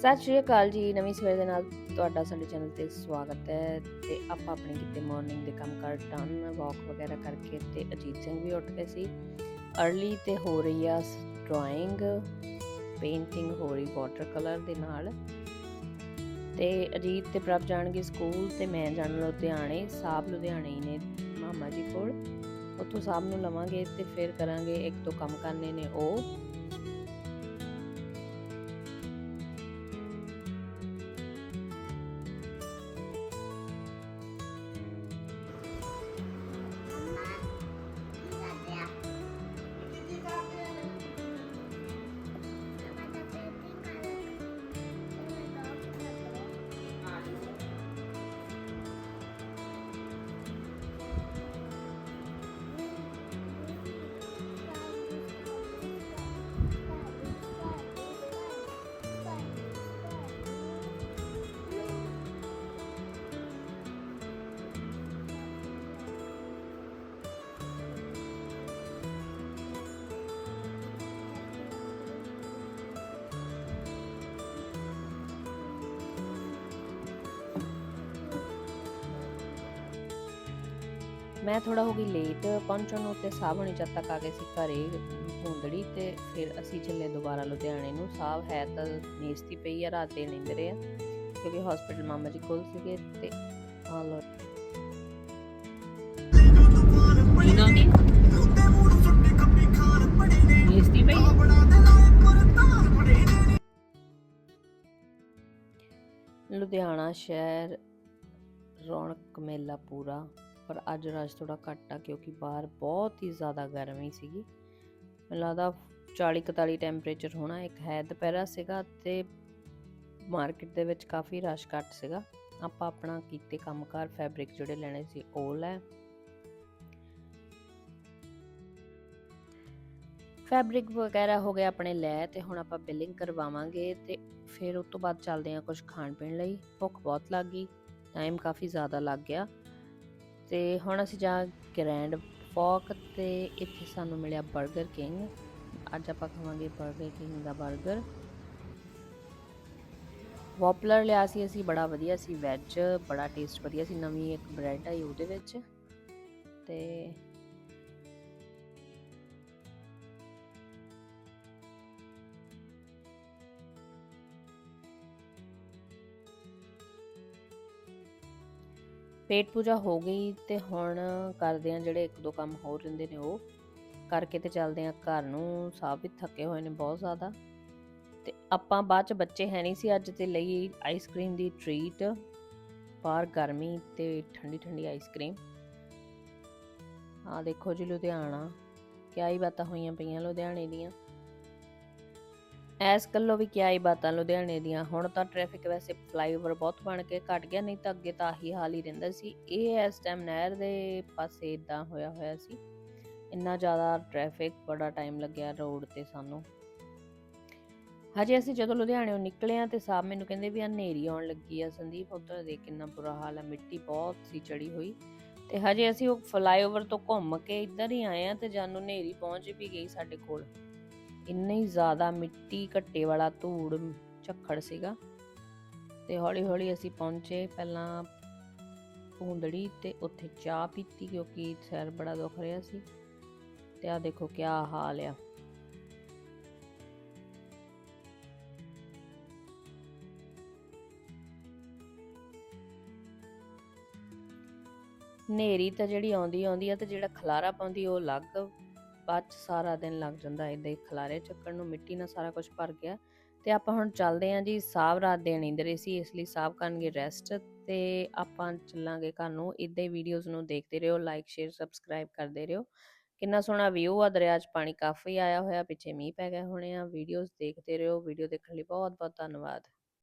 ਸਤਿ ਸ਼੍ਰੀ ਅਕਾਲ ਜੀ, ਨਵੀਂ ਸਵੇਰ ਦੇ ਨਾਲ ਤੁਹਾਡਾ ਸਾਡੇ ਚੈਨਲ ਤੇ ਸਵਾਗਤ ਹੈ ਤੇ ਆਪਾਂ ਆਪਣੇ ਕਿਤੇ ਮਾਰਨਿੰਗ ਦੇ ਕੰਮ ਕਰ ਡਨ ਵਾਕ ਵਗੈਰਾ ਕਰਕੇ ਤੇ ਅਜੀਤ ਸਿੰਘ ਵੀ ਉੱਠ ਗਏ ਸੀ। अर्ਲੀ ਤੇ ਹੋ ਰਹੀ ਆ ਡਰਾਇੰਗ ਪੇਂਟਿੰਗ ਹੋ ਰਹੀ ਵਾਟਰ ਕਲਰ ਦੇ ਨਾਲ। ਤੇ ਅਜੀਤ ਤੇ ਪ੍ਰਭ ਜਾਣਗੇ ਸਕੂਲ ਤੇ ਮੈਂ ਜਾਣ ਲੁਧਿਆਣੇ, ਸਾਬ ਲੁਧਿਆਣੇ ਹੀ ਨੇ ਮਾਮਾ ਜੀ ਕੋਲ। ਉੱਥੋਂ ਸਾਬ ਨੂੰ ਲਵਾਂਗੇ ਤੇ ਫਿਰ ਕਰਾਂਗੇ ਇੱਕ ਤੋਂ ਕੰਮ ਕਰਨੇ ਨੇ ਉਹ। ਮੈਂ ਥੋੜਾ ਹੋ ਗਈ ਲੇਟ ਪਹੁੰਚਣ ਨੂੰ ਤੇ ਸਾਹਬ ਹੁਣੀ ਜਦ ਤੱਕ ਆ ਗਏ ਸੀ ਘਰੇ ਭੁੰਦੜੀ ਤੇ ਫਿਰ ਅਸੀਂ ਚੱਲੇ ਦੁਬਾਰਾ ਲੁਧਿਆਣੇ ਨੂੰ। ਸਾਹਬ ਹੈ ਤਾਂ ਨੇਸਤੀ ਪਈ ਆ ਰਾਤ ਦੇ ਨਿੰਦਰੇ ਆ ਕਿਉਂਕਿ ਹਸਪੀਟਲ ਮਾਮਾ ਜੀ ਕੋਲ ਸੀਗੇ ਤੇ ਆ ਲੋ ਪਈ? ਲੁਧਿਆਣਾ ਸ਼ਹਿਰ ਰੌਣਕ ਮੇਲਾ ਪੂਰਾ। ਪਰ ਅੱਜ ਰਸ਼ ਥੋੜਾ ਘੱਟ ਆ ਕਿਉਂਕਿ ਬਾਹਰ ਬਹੁਤ ਹੀ ਜ਼ਿਆਦਾ ਗਰਮੀ ਸੀਗੀ। ਮੈਨੂੰ ਲੱਗਦਾ 40 41 ਟੈਂਪਰੇਚਰ ਹੋਣਾ ਇੱਕ ਹੈ ਦੁਪਹਿਰਾ ਸੀਗਾ ਤੇ ਮਾਰਕੀਟ ਦੇ ਵਿੱਚ ਕਾਫੀ ਰਸ਼ ਘੱਟ ਸੀਗਾ। ਆਪਾਂ ਆਪਣਾ ਕੀਤੇ ਕੰਮਕਾਰ ਫੈਬਰਿਕ ਜਿਹੜੇ ਲੈਣੇ ਸੀ ਉਹ ਲੈ। ਫੈਬਰਿਕ ਵਗੈਰਾ ਹੋ ਗਿਆ ਆਪਣੇ ਲੈ ਤੇ ਹੁਣ ਆਪਾਂ ਬਿਲਿੰਗ ਕਰਵਾਵਾਂਗੇ ਤੇ ਫਿਰ ਉਸ ਤੋਂ ਬਾਅਦ ਚੱਲਦੇ ਹਾਂ ਕੁਝ ਖਾਣ ਪੀਣ ਲਈ। ਭੁੱਖ ਬਹੁਤ ਲੱਗ ਗਈ ਟਾਈਮ ਕਾਫੀ ਜ਼ਿਆਦਾ ਲੱਗ ਗਿਆ। ਤੇ ਹੁਣ ਅਸੀਂ ਜਾ ਗ੍ਰੈਂਡ ਫੋਕ ਤੇ ਇੱਥੇ ਸਾਨੂੰ ਮਿਲਿਆ 버ਗਰ ਕਿੰਗ। ਅੱਜ ਆਪਾਂ ਖਾਵਾਂਗੇ 버ਗਰ ਕਿੰਗ ਦਾ 버ਗਰ ਵਾਪਲਰ ਲਿਆ ਸੀ ਅਸੀਂ, ਬੜਾ ਵਧੀਆ ਸੀ, ਵੈਜ, ਬੜਾ ਟੇਸਟ ਵਧੀਆ ਸੀ, ਨਵੀਂ ਇੱਕ ਬ੍ਰੈਡ ਆਈ ਉਹਦੇ ਵਿੱਚ। ਤੇ ਪੇਟ ਪੂਜਾ ਹੋ ਗਈ ਤੇ ਹੁਣ ਕਰਦੇ ਆ ਜਿਹੜੇ ਇੱਕ ਦੋ ਕੰਮ ਹੋਰ ਰਹਿੰਦੇ ਨੇ ਉਹ। ਕਰਕੇ ਤੇ ਚੱਲਦੇ ਆ ਘਰ ਨੂੰ, ਸਾਬ ਵੀ ਥੱਕੇ ਹੋਏ ਨੇ ਬਹੁਤ ਜ਼ਿਆਦਾ। ਤੇ ਆਪਾਂ ਬਾਅਦ ਚ ਬੱਚੇ ਹੈ ਨਹੀਂ ਸੀ ਅੱਜ ਤੇ ਲਈ ਆਈਸਕ੍ਰੀਮ ਦੀ ਟ੍ਰੀਟ ਬਾਹਰ ਗਰਮੀ ਤੇ ਠੰਡੀ ਠੰਡੀ ਆਈਸਕ੍ਰੀਮ ਆ ਦੇਖੋ ਜੀ ਲੁਧਿਆਣਾ, ਕਿਆ ਹੀ ਬਾਤਾਂ ਹੋਈਆਂ ਪਈਆਂ ਲੁਧਿਆਣੇ ਦੀਆਂ। ਐਸ ਕੱਲੋ ਵੀ ਕਿਆ ਹੀ ਬਾਤਾਂ ਲੁਧਿਆਣੇ ਦੀਆਂ। ਹੁਣ ਤਾਂ ਟ੍ਰੈਫਿਕ ਵੈਸੇ ਫਲਾਈਓਵਰ ਬਹੁਤ ਬਣ ਕੇ ਘਟ ਗਿਆ, ਨਹੀਂ ਤਾਂ ਅੱਗੇ ਤਾਂ ਆਹੀ ਹਾਲ ਹੀ ਰਹਿੰਦਾ ਸੀ। ਇਹ ਇਸ ਟਾਈਮ ਨਹਿਰ ਦੇ ਪਾਸੇ ਇਦਾਂ ਹੋਇਆ ਹੋਇਆ ਸੀ। ਇੰਨਾ ਜ਼ਿਆਦਾ ਟ੍ਰੈਫਿਕ ਬੜਾ ਟਾਈਮ ਲੱਗਿਆ ਰੋਡ ਤੇ ਸਾਨੂੰ। ਹਜੇ ਅਸੀਂ ਜਦੋਂ ਲੁਧਿਆਣੇੋਂ ਨਿਕਲੇ ਆ ਤੇ ਸਾਹਬ ਮੈਨੂੰ ਕਹਿੰਦੇ ਵੀ ਆ ਹਨੇਰੀ ਆਉਣ ਲੱਗੀ ਆ ਸੰਦੀਪ, ਉੱਧਰ ਦੇਖ ਕਿੰਨਾ ਬੁਰਾ ਹਾਲ ਆ, ਮਿੱਟੀ ਬਹੁਤ ਸੀ ਚੜੀ ਹੋਈ। ਤੇ ਹਜੇ ਅਸੀਂ ਉਹ ਫਲਾਈਓਵਰ ਤੋਂ ਘੁੰਮ ਕੇ ਇੱਧਰ ਹੀ ਆਏ ਆ ਤੇ ਜਾਨੂੰ ਹਨੇਰੀ ਪਹੁੰਚ ਵੀ ਗਈ ਸਾਡੇ ਕੋਲ। ਇੰਨੀ ਜ਼ਿਆਦਾ ਮਿੱਟੀ ਘੱਟੇ ਵਾਲਾ ਧੂੜ ਝੱਖੜ ਸੀਗਾ। ਤੇ ਹੌਲੀ ਹੌਲੀ ਅਸੀਂ ਪਹੁੰਚੇ ਪਹਿਲਾਂ ਭੂੰਦੜੀ ਤੇ ਉੱਥੇ ਚਾਹ ਪੀਤੀ ਕਿਉਂਕਿ ਸਿਰ ਬੜਾ ਦੁਖ ਰਿਹਾ ਸੀ। ਤੇ ਆ ਦੇਖੋ ਕਿਆ ਹਾਲ ਆ। ਨੇਰੀ ਤਾਂ ਜਿਹੜੀ ਆਉਂਦੀ ਆਉਂਦੀ ਆ ਤੇ ਜਿਹੜਾ ਖਲਾਰਾ ਪਾਉਂਦੀ ਉਹ ਅਲੱਗ ਬਾਅਦ ਚ ਸਾਰਾ ਦਿਨ ਲੱਗ ਜਾਂਦਾ ਇਦਾਂ ਹੀ ਖਲਾਰੇ ਚੱਕਣ ਨੂੰ, ਮਿੱਟੀ ਨਾਲ ਸਾਰਾ ਕੁਝ ਭਰ ਗਿਆ। ਤੇ ਆਪਾਂ ਹੁਣ ਚੱਲਦੇ ਆਂ ਜੀ ਸਾਬ ਰਾਤ ਦੇ ਨੀਂਦਰੇ ਸੀ, ਇਸ ਲਈ ਸਾਬ ਕਰਨਗੇ ਰੈਸਟ ਤੇ ਆਪਾਂ ਚੱਲਾਂਗੇ ਘਰ ਨੂੰ। ਇਦਾਂ ਹੀ ਵੀਡੀਓਜ਼ ਨੂੰ ਦੇਖਦੇ ਰਹੋ ਲਾਈਕ ਸ਼ੇਅਰ ਸਬਸਕ੍ਰਾਈਬ ਕਰਦੇ ਰਹੋ। ਕਿੰਨਾ ਸੋਹਣਾ ਵਿਊ ਆ ਦਰਿਆ 'ਚ, ਪਾਣੀ ਕਾਫੀ ਆਇਆ ਹੋਇਆ, ਪਿੱਛੇ ਮੀਂਹ ਪੈ ਗਿਆ ਹੋਣੇ ਆ। ਵੀਡੀਓਜ਼ ਦੇਖਦੇ ਰਹੋ ਵੀਡੀਓ ਦੇਖਣ ਲਈ ਬਹੁਤ ਬਹੁਤ ਧੰਨਵਾਦ।